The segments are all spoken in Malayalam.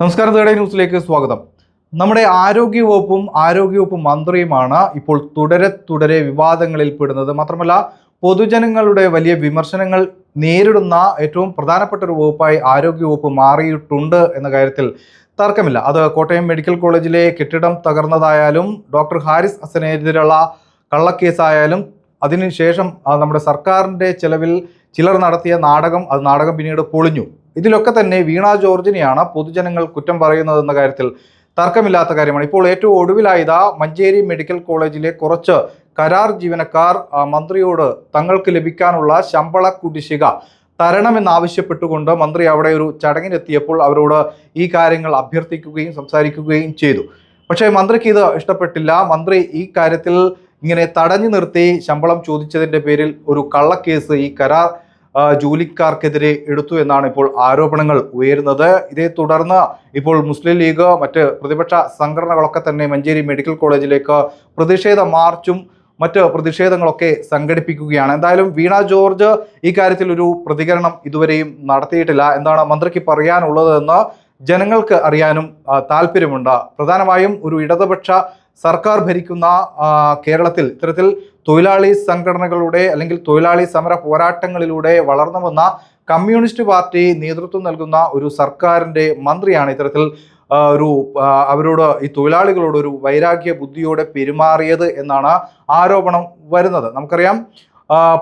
നമസ്കാരം തേടേ ന്യൂസിലേക്ക് സ്വാഗതം. നമ്മുടെ ആരോഗ്യവകുപ്പും ആരോഗ്യവകുപ്പ് മന്ത്രിയുമാണ് ഇപ്പോൾ തുടരെ തുടരെ വിവാദങ്ങളിൽ പെടുന്നത്. മാത്രമല്ല പൊതുജനങ്ങളുടെ വലിയ വിമർശനങ്ങൾ നേരിടുന്ന ഏറ്റവും പ്രധാനപ്പെട്ട ഒരു വകുപ്പായി ആരോഗ്യവകുപ്പ് മാറിയിട്ടുണ്ട് എന്ന കാര്യത്തിൽ തർക്കമില്ല. അത് കോട്ടയം മെഡിക്കൽ കോളേജിലെ കെട്ടിടം തകർന്നതായാലും ഡോക്ടർ ഹാരിസ് ഹസനെതിരെയുള്ള കള്ളക്കേസായാലും അതിനുശേഷം നമ്മുടെ സർക്കാരിന്റെ ചിലവിൽ ചിലർ നടത്തിയ നാടകം അത് നാടകം പിന്നീട് പൊളിഞ്ഞു. ഇതിലൊക്കെ തന്നെ വീണ ജോർജിനെയാണ് പൊതുജനങ്ങൾ കുറ്റം പറയുന്നതെന്ന കാര്യത്തിൽ തർക്കമില്ലാത്ത കാര്യമാണ്. ഇപ്പോൾ ഏറ്റവും ഒടുവിലായത് മഞ്ചേരി മെഡിക്കൽ കോളേജിലെ കുറച്ച് കരാർ ജീവനക്കാർ മന്ത്രിയോട് തങ്ങൾക്ക് ലഭിക്കാനുള്ള ശമ്പള കുടിശ്ശിക തരണമെന്നാവശ്യപ്പെട്ടുകൊണ്ട് മന്ത്രി അവിടെ ഒരു ചടങ്ങിനെത്തിയപ്പോൾ അവരോട് ഈ കാര്യങ്ങൾ അഭ്യർത്ഥിക്കുകയും സംസാരിക്കുകയും ചെയ്തു. പക്ഷേ മന്ത്രിക്ക് ഇത് ഇഷ്ടപ്പെട്ടില്ല. മന്ത്രി ഈ കാര്യത്തിൽ ഇങ്ങനെ തടഞ്ഞു നിർത്തി ശമ്പളം ചോദിച്ചതിന്റെ പേരിൽ ഒരു കള്ളക്കേസ് ഈ കരാർ ജോലിക്കാർക്കെതിരെ എടുത്തു എന്നാണ് ഇപ്പോൾ ആരോപണങ്ങൾ ഉയരുന്നത്. ഇതേ തുടർന്ന് ഇപ്പോൾ മുസ്ലിം ലീഗ് മറ്റ് പ്രതിപക്ഷ സംഘടനകളൊക്കെ തന്നെ മഞ്ചേരി മെഡിക്കൽ കോളേജിലേക്ക് പ്രതിഷേധ മാർച്ചും മറ്റ് പ്രതിഷേധങ്ങളൊക്കെ സംഘടിപ്പിക്കുകയാണ്. എന്തായാലും വീണ ജോർജ് ഈ കാര്യത്തിൽ ഒരു പ്രതികരണം ഇതുവരെയും നടത്തിയിട്ടില്ല. എന്താണ് മന്ത്രിക്ക് പറയാനുള്ളതെന്ന് ജനങ്ങൾക്ക് അറിയാനും താല്പര്യമുണ്ട്. പ്രധാനമായും ഒരു ഇടതുപക്ഷ സർക്കാർ ഭരിക്കുന്ന കേരളത്തിൽ ഇത്തരത്തിൽ തൊഴിലാളി സംഘടനകളുടെ അല്ലെങ്കിൽ തൊഴിലാളി സമര പോരാട്ടങ്ങളിലൂടെ വളർന്നു വന്ന കമ്മ്യൂണിസ്റ്റ് പാർട്ടി നേതൃത്വം നൽകുന്ന ഒരു സർക്കാരിന്റെ മന്ത്രിയാണ് ഇത്തരത്തിൽ ഒരു അവരോട് ഈ തൊഴിലാളികളോട് ഒരു വൈരാഗ്യ ബുദ്ധിയോടെ പെരുമാറിയത് എന്നാണ് ആരോപണം വരുന്നത്. നമുക്കറിയാം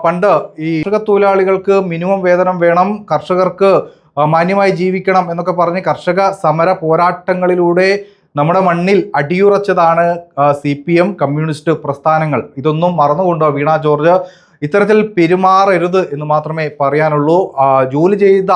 പണ്ട് ഈ കർഷക തൊഴിലാളികൾക്ക് മിനിമം വേതനം വേണം കർഷകർക്ക് മാന്യമായി ജീവിക്കണം എന്നൊക്കെ പറഞ്ഞ് കർഷക സമര പോരാട്ടങ്ങളിലൂടെ നമ്മുടെ മണ്ണിൽ അടിയുറച്ചതാണ് സി പി എം കമ്മ്യൂണിസ്റ്റ് പ്രസ്ഥാനങ്ങൾ. ഇതൊന്നും മറന്നുകൊണ്ടോ വീണ ജോർജ്? ഇത്തരത്തിൽ പെരുമാറരുത് എന്ന് മാത്രമേ പറയാനുള്ളൂ. ജോലി ചെയ്ത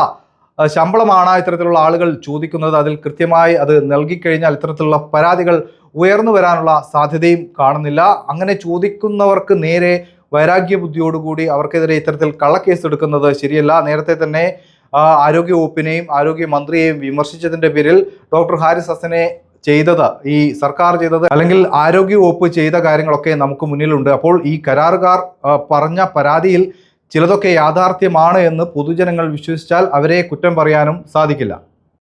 ശമ്പളമാണ് ഇത്തരത്തിലുള്ള ആളുകൾ ചോദിക്കുന്നത്. അതിൽ കൃത്യമായി അത് നൽകിക്കഴിഞ്ഞാൽ ഇത്തരത്തിലുള്ള പരാതികൾ ഉയർന്നു വരാനുള്ള സാധ്യതയും കാണുന്നില്ല. അങ്ങനെ ചോദിക്കുന്നവർക്ക് നേരെ വൈരാഗ്യ ബുദ്ധിയോടുകൂടി അവർക്കെതിരെ ഇത്തരത്തിൽ കള്ളക്കേസ് എടുക്കുന്നത് ശരിയല്ല. നേരത്തെ തന്നെ ആരോഗ്യ വകുപ്പിനെയും ആരോഗ്യ മന്ത്രിയെയും വിമർശിച്ചതിന്റെ പേരിൽ ഡോക്ടർ ഹാരിസ് ഹസനെ ചെയ്തത് ഈ സർക്കാർ ചെയ്തത് അല്ലെങ്കിൽ ആരോഗ്യവകുപ്പ് ചെയ്ത കാര്യങ്ങളൊക്കെ നമുക്ക് മുന്നിലുണ്ട്. അപ്പോൾ ഈ കരാറുകാർ പറഞ്ഞ പരാതിയിൽ ചിലതൊക്കെ യാഥാർത്ഥ്യമാണ് എന്ന് പൊതുജനങ്ങൾ വിശ്വസിച്ചാൽ അവരെ കുറ്റം പറയാനും സാധിക്കില്ല.